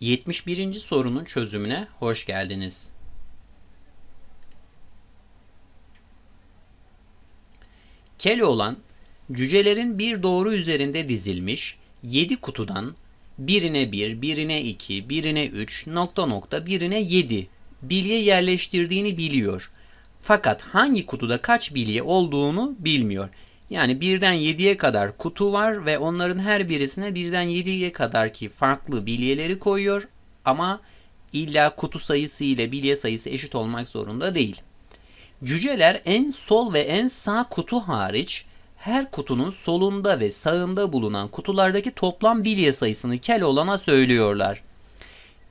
71. sorunun çözümüne hoş geldiniz. Keloğlan, cücelerin bir doğru üzerinde dizilmiş 7 kutudan birine 1, birine 2, birine 3, nokta nokta birine 7 bilye yerleştirdiğini biliyor. Fakat hangi kutuda kaç bilye olduğunu bilmiyor. Yani birden 7'ye kadar kutu var ve onların her birisine birden 7'ye kadar ki farklı bilyeleri koyuyor ama illa kutu sayısı ile bilye sayısı eşit olmak zorunda değil. Cüceler en sol ve en sağ kutu hariç her kutunun solunda ve sağında bulunan kutulardaki toplam bilye sayısını Keloğlan'a söylüyorlar.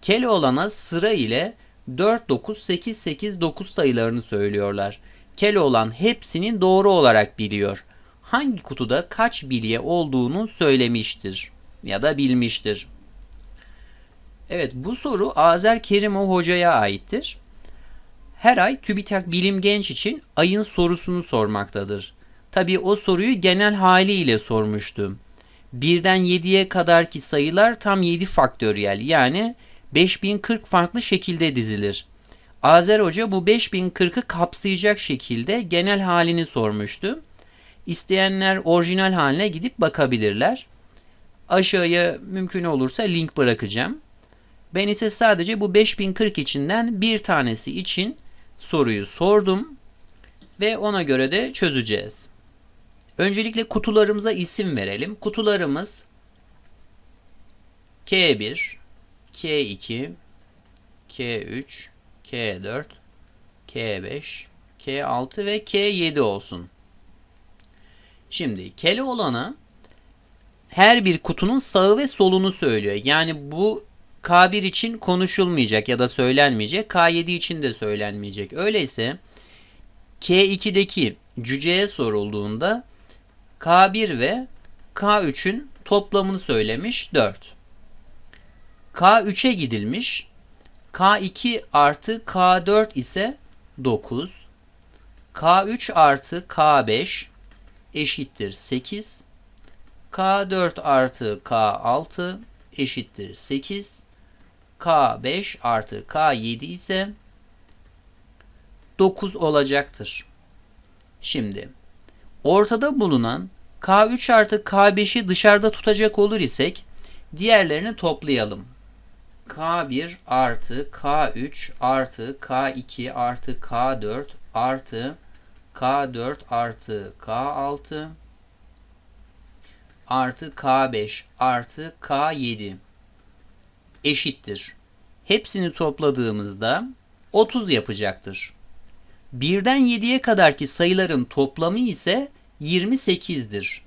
Keloğlan'a sıra ile 4, 9, 8, 8, 9 sayılarını söylüyorlar. Keloğlan hepsinin doğru olarak biliyor. Hangi kutuda kaç bilye olduğunu söylemiştir ya da bilmiştir. Evet bu soru Azer Kerimo hocaya aittir. Her ay TÜBİTAK Bilim Genç için ayın sorusunu sormaktadır. Tabii o soruyu genel haliyle sormuştum. Birden 7'ye kadarki sayılar tam 7 faktöriyel yani 5040 farklı şekilde dizilir. Azer Hoca bu 5040'ı kapsayacak şekilde genel halini sormuştu. İsteyenler orijinal haline gidip bakabilirler. Aşağıya mümkün olursa link bırakacağım. Ben ise sadece bu 5040 içinden bir tanesi için soruyu sordum ve ona göre de çözeceğiz. Öncelikle kutularımıza isim verelim. Kutularımız K1, K2, K3, K4, K5, K6 ve K7 olsun. Şimdi Keloğlan'a her bir kutunun sağı ve solunu söylüyor. Yani bu K1 için konuşulmayacak ya da söylenmeyecek. K7 için de söylenmeyecek. Öyleyse K2'deki cüceye sorulduğunda K1 ve K3'ün toplamını söylemiş 4. K3'e gidilmiş. K2 artı K4 ise 9. K3 artı K5 eşittir 8. K4 artı K6 eşittir 8. K5 artı K7 ise 9 olacaktır. Şimdi ortada bulunan K3 artı K5'i dışarıda tutacak olur isek diğerlerini toplayalım. K1 artı K3 artı K2 artı K4 artı K4 artı K6 artı K5 artı K7 eşittir. Hepsini topladığımızda 30 yapacaktır. Birden 7'ye kadarki sayıların toplamı ise 28'dir.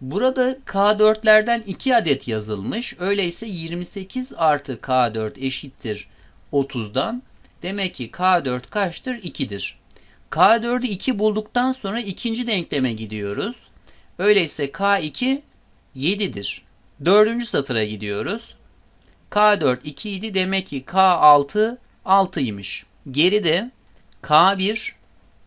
Burada K4'lerden 2 adet yazılmış. Öyleyse 28 artı K4 eşittir 30'dan. Demek ki K4 kaçtır? 2'dir. K4'ü 2 bulduktan sonra ikinci denkleme gidiyoruz. Öyleyse K2 7'dir. Dördüncü satıra gidiyoruz. K4 2 idi. Demek ki K6 6'ymış. Geride K1,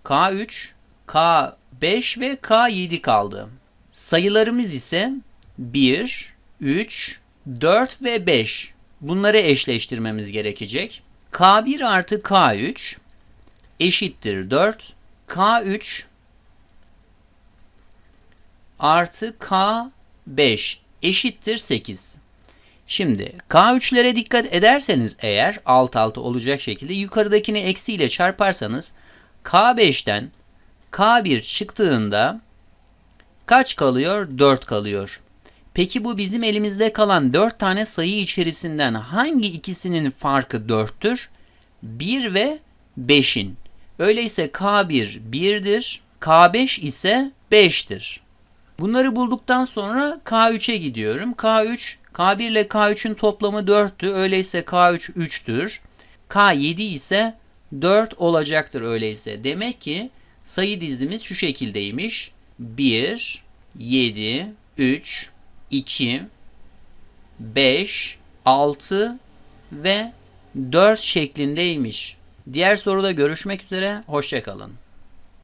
K3, K5 ve K7 kaldı. Sayılarımız ise 1, 3, 4 ve 5. Bunları eşleştirmemiz gerekecek. K1 artı K3 eşittir 4. K3 artı K5 eşittir 8. Şimdi K3'lere dikkat ederseniz eğer alt alta olacak şekilde yukarıdakini eksiyle çarparsanız K5'ten K1 çıktığında kaç kalıyor? 4 kalıyor. Peki bu bizim elimizde kalan 4 tane sayı içerisinden hangi ikisinin farkı 4'tür? 1 ve 5'in. Öyleyse K1 1'dir, K5 ise 5'tir. Bunları bulduktan sonra K3'e gidiyorum. K3, K1 ile K3'ün toplamı 4'tü. Öyleyse K3 3'tür. K7 ise 4 olacaktır öyleyse. Demek ki sayı dizimiz şu şekildeymiş. 1, 7, 3, 2, 5, 6 ve 4 şeklindeymiş. Diğer soruda görüşmek üzere. Hoşçakalın.